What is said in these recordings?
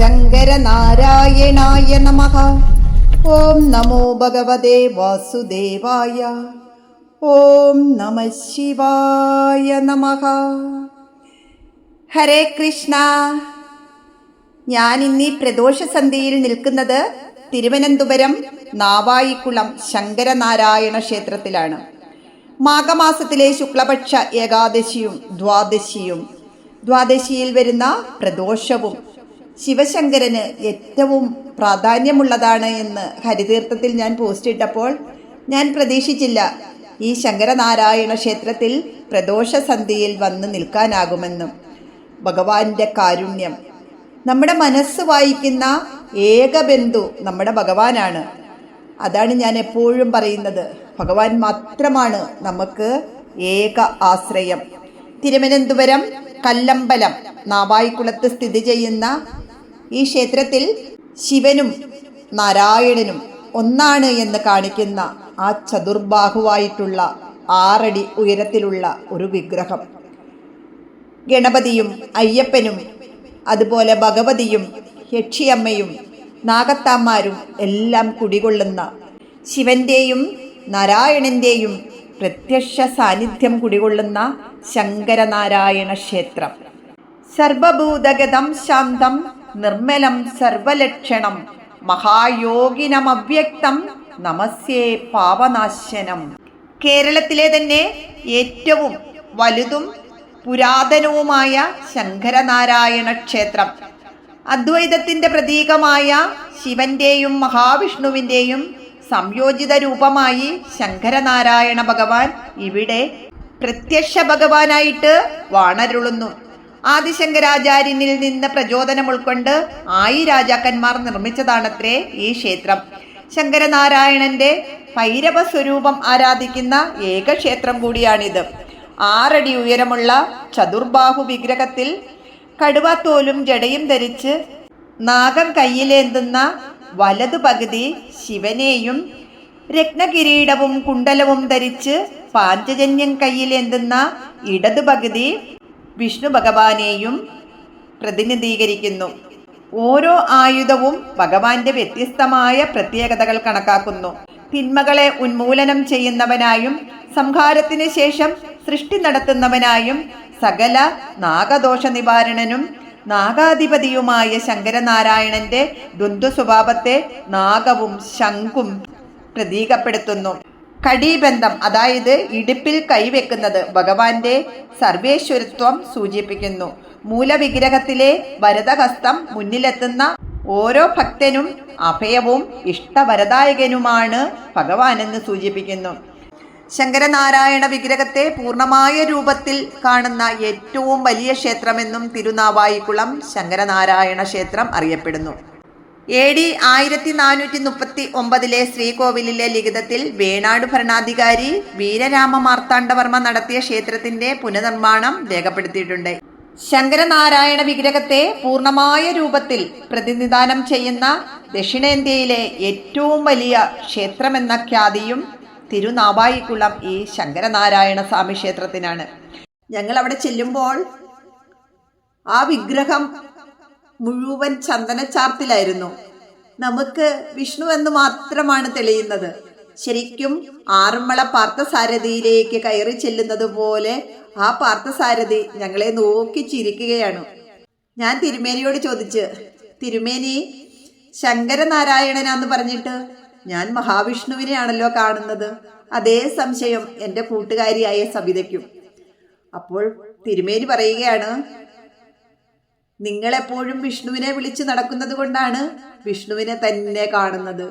ശങ്കരനാരായണായ നമ. ഓം നമോ ഭഗവതേ വാസുദേവായ. ഓം നമ ശിവായ നമ. ഹരേ കൃഷ്ണ. ഞാൻ ഇന്നീ പ്രദോഷസന്ധിയിൽ നിൽക്കുന്നത് തിരുവനന്തപുരം നാവായിക്കുളം ശങ്കരനാരായണ ക്ഷേത്രത്തിലാണ്. മാഘമാസത്തിലെ ശുക്ലപക്ഷ ഏകാദശിയും ദ്വാദശിയും. ദ്വാദശിയിൽ വരുന്ന പ്രദോഷവും ശിവശങ്കരന് ഏറ്റവും പ്രാധാന്യമുള്ളതാണ് എന്ന് ഹരിതീർത്ഥത്തിൽ ഞാൻ പോസ്റ്റ് ഇട്ടപ്പോൾ ഞാൻ പ്രതീക്ഷിച്ചില്ല. ഈ ശങ്കരനാരായണ ക്ഷേത്രത്തിൽ പ്രദോഷസന്ധിയിൽ വന്ന് നിൽക്കാനാകുമെന്നും. ഭഗവാന്റെ കാരുണ്യം. നമ്മുടെ മനസ്സ് വായിക്കുന്ന ഏക ബന്ധു നമ്മുടെ ഭഗവാനാണ്. അതാണ് ഞാൻ എപ്പോഴും പറയുന്നത്. ഭഗവാൻ മാത്രമാണ് നമുക്ക് ഏക ആശ്രയം. തിരുവനന്തപുരം കല്ലമ്പലം നാവായിക്കുളത്ത് സ്ഥിതി ചെയ്യുന്ന ഈ ക്ഷേത്രത്തിൽ ശിവനും നാരായണനും ഒന്നാണ് എന്ന് കാണിക്കുന്ന ആ ചതുർബാഹുവായിട്ടുള്ള ആറടി ഉയരത്തിലുള്ള ഒരു വിഗ്രഹം. ഗണപതിയും അയ്യപ്പനും അതുപോലെ ഭഗവതിയും യക്ഷിയമ്മയും നാഗത്താന്മാരും എല്ലാം കുടികൊള്ളുന്ന ശിവന്റെയും നാരായണന്റെയും പ്രത്യക്ഷ സാന്നിധ്യം കുടികൊള്ളുന്ന ശങ്കരനാരായണ ക്ഷേത്രം. സർവഭൂതഗതം ശാന്തം നിർമ്മലം സർവലക്ഷണം. മഹായോഗിനമവ്യക്തം. നമസ്യേ പാപനാശനം. കേരളത്തിലെ തന്നെ ഏറ്റവും വലുതും പുരാതനവുമായ ശങ്കരനാരായണ ക്ഷേത്രം. അദ്വൈതത്തിന്റെ പ്രതീകമായ ശിവന്റെയും മഹാവിഷ്ണുവിന്റെയും സംയോജിത രൂപമായി ശങ്കരനാരായണ ഭഗവാൻ ഇവിടെ പ്രത്യക്ഷ ഭഗവാനായിട്ട് വാണരുളുന്നു. ആദിശങ്കരാചാര്യനിൽ നിന്ന് പ്രചോദനം ഉൾക്കൊണ്ട് ആയി രാജാക്കന്മാർ നിർമ്മിച്ചതാണത്രേ ഈ ക്ഷേത്രം. ശങ്കരനാരായണന്റെ ഭൈരവ സ്വരൂപം ആരാധിക്കുന്ന ഏക ക്ഷേത്രം കൂടിയാണിത്. ആറടി ഉയരമുള്ള ചതുർബാഹു വിഗ്രഹത്തിൽ കടുവാത്തോലും ജടയും ധരിച്ച് നാഗം കയ്യിലേന്തുന്ന വലതു പകുതി ശിവനെയും രത്നകിരീടവും കുണ്ടലവും ധരിച്ച് പാഞ്ചജന്യം കയ്യിലേന്തുന്ന ഇടതു പകുതി വിഷ്ണു ഭഗവാനെയും പ്രതിനിധീകരിക്കുന്നു. ഓരോ ആയുധവും ഭഗവാന്റെ വ്യത്യസ്തമായ പ്രത്യേകതകൾ കണക്കാക്കുന്നു. തിന്മകളെ ഉന്മൂലനം ചെയ്യുന്നവനായും സംഹാരത്തിന് ശേഷം സൃഷ്ടി നടത്തുന്നവനായും സകല നാഗദോഷ നിവാരണനും നാഗാധിപതിയുമായ ശങ്കരനാരായണന്റെ ദ്വന്ദ്വ സ്വഭാവത്തെ നാഗവും ശംഖും പ്രതീകപ്പെടുത്തുന്നു. കടീബന്ധം അതായത് ഇടുപ്പിൽ കൈവെക്കുന്നത് ഭഗവാന്റെ സർവേശ്വരത്വം സൂചിപ്പിക്കുന്നു. മൂലവിഗ്രഹത്തിലെ വരദഹസ്തം മുന്നിലെത്തുന്ന ഓരോ ഭക്തനും അഭയവും ഇഷ്ടവരദായകനുമാണ് ഭഗവാനെന്ന് സൂചിപ്പിക്കുന്നു. ശങ്കരനാരായണ വിഗ്രഹത്തെ പൂർണമായ രൂപത്തിൽ കാണുന്ന ഏറ്റവും വലിയ ക്ഷേത്രമെന്നും തിരുനാവായിക്കുളം ശങ്കരനാരായണ ക്ഷേത്രം അറിയപ്പെടുന്നു. എ ഡി ആയിരത്തി നാനൂറ്റി മുപ്പത്തി ഒമ്പതിലെ ശ്രീകോവിലിലെ ലിഖിതത്തിൽ വേണാട് ഭരണാധികാരി വീരരാമ മാർത്താണ്ഡവർമ്മ നടത്തിയ ക്ഷേത്രത്തിന്റെ പുനർനിർമ്മാണം രേഖപ്പെടുത്തിയിട്ടുണ്ട്. ശങ്കരനാരായണ വിഗ്രഹത്തെ പൂർണമായ രൂപത്തിൽ പ്രതിനിധാനം ചെയ്യുന്ന ദക്ഷിണേന്ത്യയിലെ ഏറ്റവും വലിയ ക്ഷേത്രമെന്ന ഖ്യാതിയും തിരുനാവായിക്കുളം ഈ ശങ്കരനാരായണ സ്വാമി ക്ഷേത്രത്തിനാണ്. ഞങ്ങൾ അവിടെ ചെല്ലുമ്പോൾ ആ വിഗ്രഹം മുഴുവൻ ചന്ദനച്ചാർത്തിലായിരുന്നു. നമുക്ക് വിഷ്ണു എന്ന് മാത്രമാണ് തെളിയുന്നത്. ശരിക്കും ആറന്മുള പാർത്ഥസാരഥിയിലേക്ക് കയറി ചെല്ലുന്നത് പോലെ ആ പാർത്ഥസാരഥി ഞങ്ങളെ നോക്കി ചിരിക്കുകയാണ്. ഞാൻ തിരുമേനിയോട് ചോദിച്ച് തിരുമേനി ശങ്കരനാരായണനാന്ന് പറഞ്ഞിട്ട് ഞാൻ മഹാവിഷ്ണുവിനെയാണല്ലോ കാണുന്നത്? അതേ സംശയം എന്റെ കൂട്ടുകാരിയായ സബിതയ്ക്കും. അപ്പോൾ തിരുമേനി പറയുകയാണ് നിങ്ങളെപ്പോഴും വിഷ്ണുവിനെ വിളിച്ചു നടക്കുന്നത് കൊണ്ടാണ് വിഷ്ണുവിനെ തന്നെ കാണുന്നത്.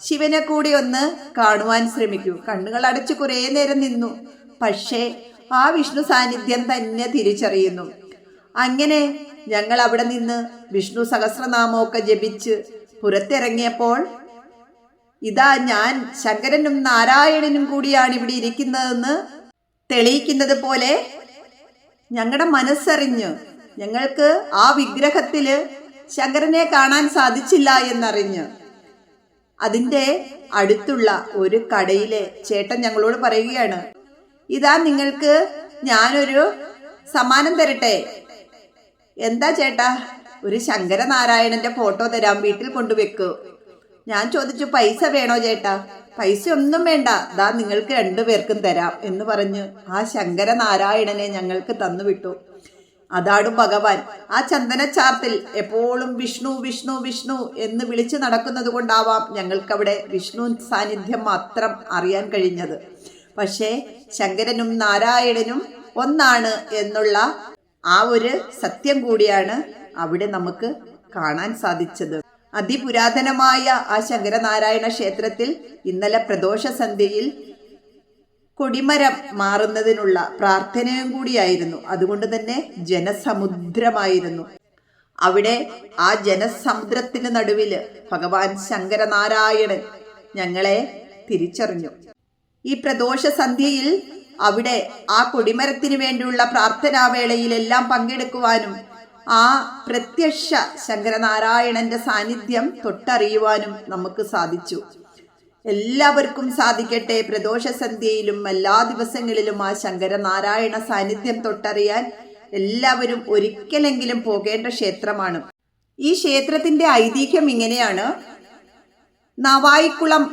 ശിവനെ കൂടി ഒന്ന് കാണുവാൻ ശ്രമിക്കൂ. കണ്ണുകൾ അടച്ച് കുറേ നേരം നിന്നു. പക്ഷേ ആ വിഷ്ണു സാന്നിധ്യം തന്നെ തിരിച്ചറിയുന്നു. അങ്ങനെ ഞങ്ങൾ അവിടെ നിന്ന് വിഷ്ണു സഹസ്രനാമമൊക്കെ ജപിച്ച് പുറത്തിറങ്ങിയപ്പോൾ ഇതാ ഞാൻ ശങ്കരനും നാരായണനും കൂടിയാണ് ഇവിടെ ഇരിക്കുന്നതെന്ന് തെളിയിക്കുന്നത് പോലെ ഞങ്ങളുടെ മനസ്സറിഞ്ഞ് ഞങ്ങൾക്ക് ആ വിഗ്രഹത്തിൽ ശങ്കരനെ കാണാൻ സാധിച്ചില്ല എന്നറിഞ്ഞ്. അതിന്റെ അടുത്തുള്ള ഒരു കടയിലെ ചേട്ടൻ ഞങ്ങളോട് പറയുകയാണ് ഇതാ നിങ്ങൾക്ക് ഞാനൊരു സമ്മാനം തരട്ടെ? എന്താ ചേട്ടാ? ഒരു ശങ്കരനാരായണന്റെ ഫോട്ടോ തരാം വീട്ടിൽ കൊണ്ടുവെക്കൂ. ഞാൻ ചോദിച്ചു പൈസ വേണോ ചേട്ടാ? പൈസ ഒന്നും വേണ്ട ദാ നിങ്ങൾക്ക് രണ്ടുപേർക്കും തരാം എന്ന് പറഞ്ഞ് ആ ശങ്കരനാരായണനെ ഞങ്ങൾക്ക് തന്നുവിട്ടു. അതാണ് ഭഗവാൻ. ആ ചന്ദനച്ചാർത്തിൽ എപ്പോഴും വിഷ്ണു വിഷ്ണു വിഷ്ണു എന്ന് വിളിച്ചു നടക്കുന്നത് കൊണ്ടാവാം ഞങ്ങൾക്കവിടെ വിഷ്ണു സാന്നിധ്യം മാത്രം അറിയാൻ കഴിഞ്ഞത്. പക്ഷേ ശങ്കരനും നാരായണനും ഒന്നാണ് എന്നുള്ള ആ ഒരു സത്യം കൂടിയാണ് അവിടെ നമുക്ക് കാണാൻ സാധിച്ചത്. അതിപുരാതനമായ ആ ശങ്കരനാരായണ ക്ഷേത്രത്തിൽ ഇന്നലെ പ്രദോഷ സന്ധ്യയിൽ കൊടിമരം മാറുന്നതിനുള്ള പ്രാർത്ഥനയും കൂടിയായിരുന്നു. അതുകൊണ്ട് തന്നെ ജനസമുദ്രമായിരുന്നു. അവിടെ ആ ജനസമുദ്രത്തിന് നടുവിൽ ഭഗവാൻ ശങ്കരനാരായണൻ ഞങ്ങളെ തിരിച്ചറിഞ്ഞു. ഈ പ്രദോഷ സന്ധ്യയിൽ അവിടെ ആ കൊടിമരത്തിന് വേണ്ടിയുള്ള പ്രാർത്ഥനാവേളയിലെല്ലാം പങ്കെടുക്കുവാനും ആ പ്രത്യക്ഷ ശങ്കരനാരായണന്റെ സാന്നിധ്യം തൊട്ടറിയുവാനും നമുക്ക് സാധിച്ചു. എല്ലാവർക്കും സാധിക്കട്ടെ. പ്രദോഷ സന്ധ്യയിലും എല്ലാ ദിവസങ്ങളിലും ആ ശങ്കരനാരായണ സാന്നിധ്യം തൊട്ടറിയാൻ എല്ലാവരും ഒരിക്കലെങ്കിലും പോകേണ്ട ക്ഷേത്രമാണ്. ഈ ക്ഷേത്രത്തിന്റെ ഐതിഹ്യം ഇങ്ങനെയാണ്. നവായിക്കുളം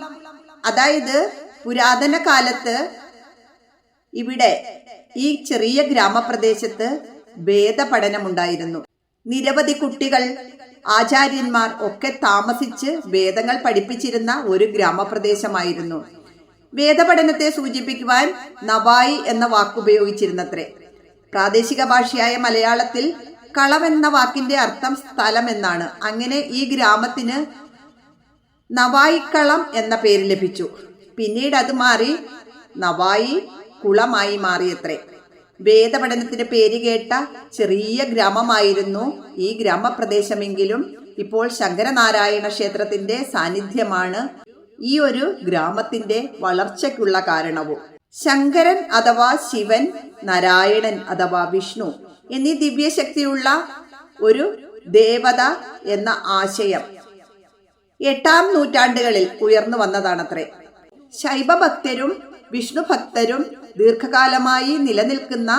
അതായത് പുരാതന കാലത്ത് ഇവിടെ ഈ ചെറിയ ഗ്രാമപ്രദേശത്ത് വേദപഠനമുണ്ടായിരുന്നു. നിരവധി കുട്ടികൾ ആചാര്യന്മാർ ഒക്കെ താമസിച്ച് വേദങ്ങൾ പഠിപ്പിച്ചിരുന്ന ഒരു ഗ്രാമപ്രദേശമായിരുന്നു. വേദപഠനത്തെ സൂചിപ്പിക്കുവാൻ നവായി എന്ന വാക്കുപയോഗിച്ചിരുന്നത്രേ പ്രാദേശിക ഭാഷയായ മലയാളത്തിൽ കളം എന്ന വാക്കിന്റെ അർത്ഥം സ്ഥലം എന്നാണ് അങ്ങനെ ഈ ഗ്രാമത്തിന് നവായിക്കളം എന്ന പേര് ലഭിച്ചു. പിന്നീട് അത് മാറി നവായി കുളമായി മാറിയത്രേ. വേദപഠനത്തിന് പേര് കേട്ട ചെറിയ ഗ്രാമമായിരുന്നു ഈ ഗ്രാമപ്രദേശമെങ്കിലും ഇപ്പോൾ ശങ്കരനാരായണ ക്ഷേത്രത്തിന്റെ സാന്നിധ്യമാണ് ഈ ഒരു ഗ്രാമത്തിന്റെ വളർച്ചയ്ക്കുള്ള കാരണവും. ശങ്കരൻ അഥവാ ശിവൻ നാരായണൻ അഥവാ വിഷ്ണു എന്നീ ദിവ്യശക്തിയുള്ള ഒരു ദേവത എന്ന ആശയം എട്ടാം നൂറ്റാണ്ടുകളിൽ ഉയർന്നു വന്നതാണത്രേ. ശൈവഭക്തരും വിഷ്ണു ഭക്തരും ദീർഘകാലമായി നിലനിൽക്കുന്ന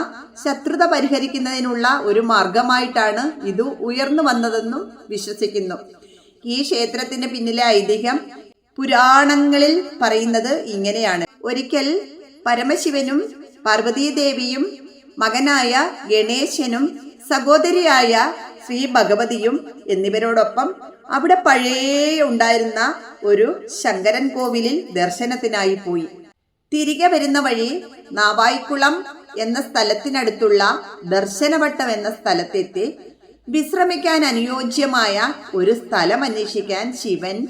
ശത്രുത പരിഹരിക്കുന്നതിനുള്ള ഒരു മാർഗമായിട്ടാണ് ഇത് ഉയർന്നു വന്നതെന്നും വിശ്വസിക്കുന്നു. ഈ ക്ഷേത്രത്തിന് പിന്നിലെ ഐതിഹ്യം പുരാണങ്ങളിൽ പറയുന്നത് ഇങ്ങനെയാണ്. ഒരിക്കൽ പരമശിവനും പാർവതീദേവിയും മകനായ ഗണേശനും സഹോദരിയായ ശ്രീ ഭഗവതിയും എന്നിവരോടൊപ്പം അവിടെ പഴയ ഉണ്ടായിരുന്ന ഒരു ശങ്കരൻ കോവിലിൽ ദർശനത്തിനായി പോയി. തിരികെ വരുന്ന വഴി നാവായിക്കുളം എന്ന സ്ഥലത്തിനടുത്തുള്ള ദർശനവട്ടം എന്ന സ്ഥലത്തെത്തി വിശ്രമിക്കാൻ അനുയോജ്യമായ ഒരു സ്ഥലം അന്വേഷിക്കാൻ ശിവൻ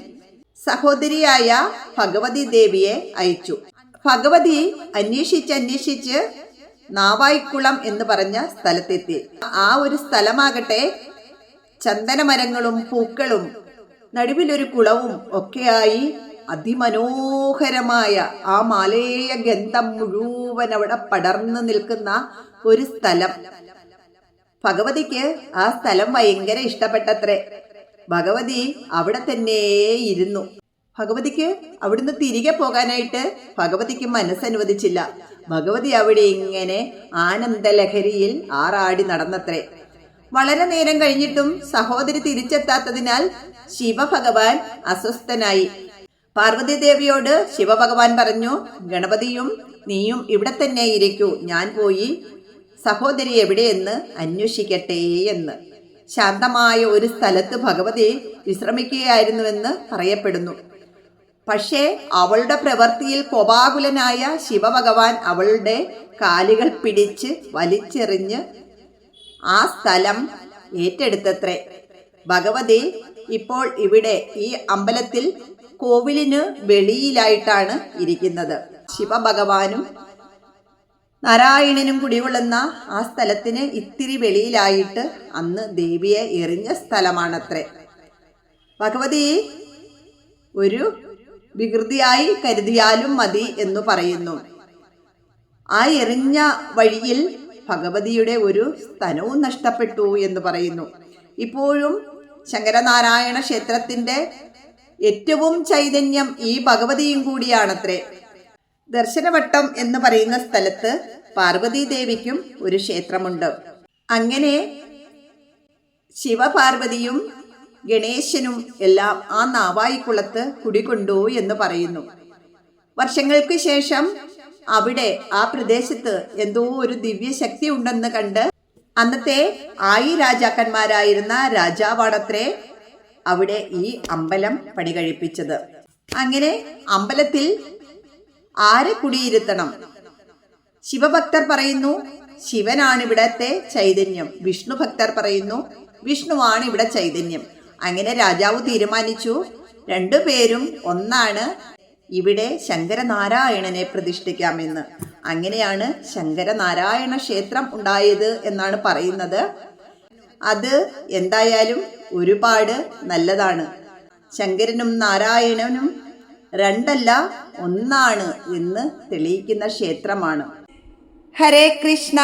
സഹോദരിയായ ഭഗവതി ദേവിയെ അയച്ചു. ഭഗവതി അന്വേഷിച്ച് അന്വേഷിച്ച് നാവായിക്കുളം എന്ന് പറഞ്ഞ സ്ഥലത്തെത്തി. ആ ഒരു സ്ഥലമാകട്ടെ ചന്ദനമരങ്ങളും പൂക്കളും നടുവിലൊരു കുളവും ഒക്കെയായി അതിമനോഹരമായ ആ മാലേയ ഗന്ധം മുഴുവൻ അവിടെ പടർന്നു നിൽക്കുന്ന ഒരു സ്ഥലം. ഭഗവതിക്ക് ആ സ്ഥലം ഭയങ്കര ഇഷ്ടപ്പെട്ടത്രേ. ഭഗവതി അവിടെ തന്നെ ഇരുന്നു. ഭഗവതിക്ക് അവിടുന്ന് തിരികെ പോകാനായിട്ട് ഭഗവതിക്ക് മനസ്സനുവദിച്ചില്ല. ഭഗവതി അവിടെ ഇങ്ങനെ ആനന്ദലഹരിയിൽ ആറാടി നടന്നത്രേ. വളരെ നേരം കഴിഞ്ഞിട്ടും സഹോദരി തിരിച്ചെത്താത്തതിനാൽ ശിവഭഗവാൻ അസ്വസ്ഥനായി. പാർവതി ദേവിയോട് ശിവഭഗവാൻ പറഞ്ഞു ഗണപതിയും നീയും ഇവിടെ തന്നെ ഇരിക്കൂ ഞാൻ പോയി സഹോദരി എവിടെയെന്ന് അന്വേഷിക്കട്ടെ എന്ന്. ശാന്തമായ ഒരു സ്ഥലത്ത് ഭഗവതി വിശ്രമിക്കുകയായിരുന്നുവെന്ന് പറയപ്പെടുന്നു. പക്ഷേ അവളുടെ പ്രവൃത്തിയിൽ കോപാകുലനായ ശിവഭഗവാൻ അവളുടെ കാലുകൾ പിടിച്ച് വലിച്ചെറിഞ്ഞ് ആ സ്ഥലം ഏറ്റെടുത്തത്രേ. ഭഗവതി ഇപ്പോൾ ഇവിടെ ഈ അമ്പലത്തിൽ കോവിലിന് വെളിയിലായിട്ടാണ് ഇരിക്കുന്നത്. ശിവഭഗവാനും നാരായണനും കുടികൊള്ളുന്ന ആ സ്ഥലത്തിന് ഇത്തിരി വെളിയിലായിട്ട് അന്ന് ദേവിയെ എറിഞ്ഞ സ്ഥലമാണത്രേ. ഭഗവതി ഒരു വികൃതിയായി കരുതിയാലും മതി എന്ന് പറയുന്നു. ആ എറിഞ്ഞ വഴിയിൽ ഭഗവതിയുടെ ഒരു സ്ഥലവും നഷ്ടപ്പെട്ടു എന്ന് പറയുന്നു. ഇപ്പോഴും ശങ്കരനാരായണ ക്ഷേത്രത്തിന്റെ ഏറ്റവും ചൈതന്യം ഈ ഭഗവതിയും കൂടിയാണത്രേ. ദർശനവട്ടം എന്ന് പറയുന്ന സ്ഥലത്ത് പാർവതി ദേവിക്കും ഒരു ക്ഷേത്രമുണ്ട്. അങ്ങനെ ശിവപാർവതിയും ഗണേശനും എല്ലാം ആ നാവായിക്കുളത്ത് കുടികൊണ്ടു എന്ന് പറയുന്നു. വർഷങ്ങൾക്ക് ശേഷം അവിടെ ആ പ്രദേശത്ത് എന്തോ ഒരു ദിവ്യശക്തി ഉണ്ടെന്ന് കണ്ട് അന്നത്തെ ആയി രാജാക്കന്മാരായിരുന്ന രാജാവാണത്രേ അവിടെ ഈ അമ്പലം പണി കഴിപ്പിച്ചത് അങ്ങനെ അമ്പലത്തിൽ ആരെ കുടിയിരുത്തണം? ശിവഭക്തർ പറയുന്നു ശിവനാണ് ഇവിടത്തെ ചൈതന്യം. വിഷ്ണു ഭക്തർ പറയുന്നു വിഷ്ണുവാണ് ഇവിടെ ചൈതന്യം. അങ്ങനെ രാജാവ് തീരുമാനിച്ചു രണ്ടുപേരും ഒന്നാണ് ഇവിടെ ശങ്കരനാരായണനെ പ്രതിഷ്ഠിക്കാമെന്ന്. അങ്ങനെയാണ് ശങ്കരനാരായണ ക്ഷേത്രം ഉണ്ടായത് എന്നാണ് പറയുന്നത്. അത് എന്തായാലും ഒരുപാട് നല്ലതാണ്. ശങ്കരനും നാരായണനും രണ്ടല്ല ഒന്നാണ് എന്ന് തെളിയിക്കുന്ന ക്ഷേത്രമാണ്. ഹരേ കൃഷ്ണ!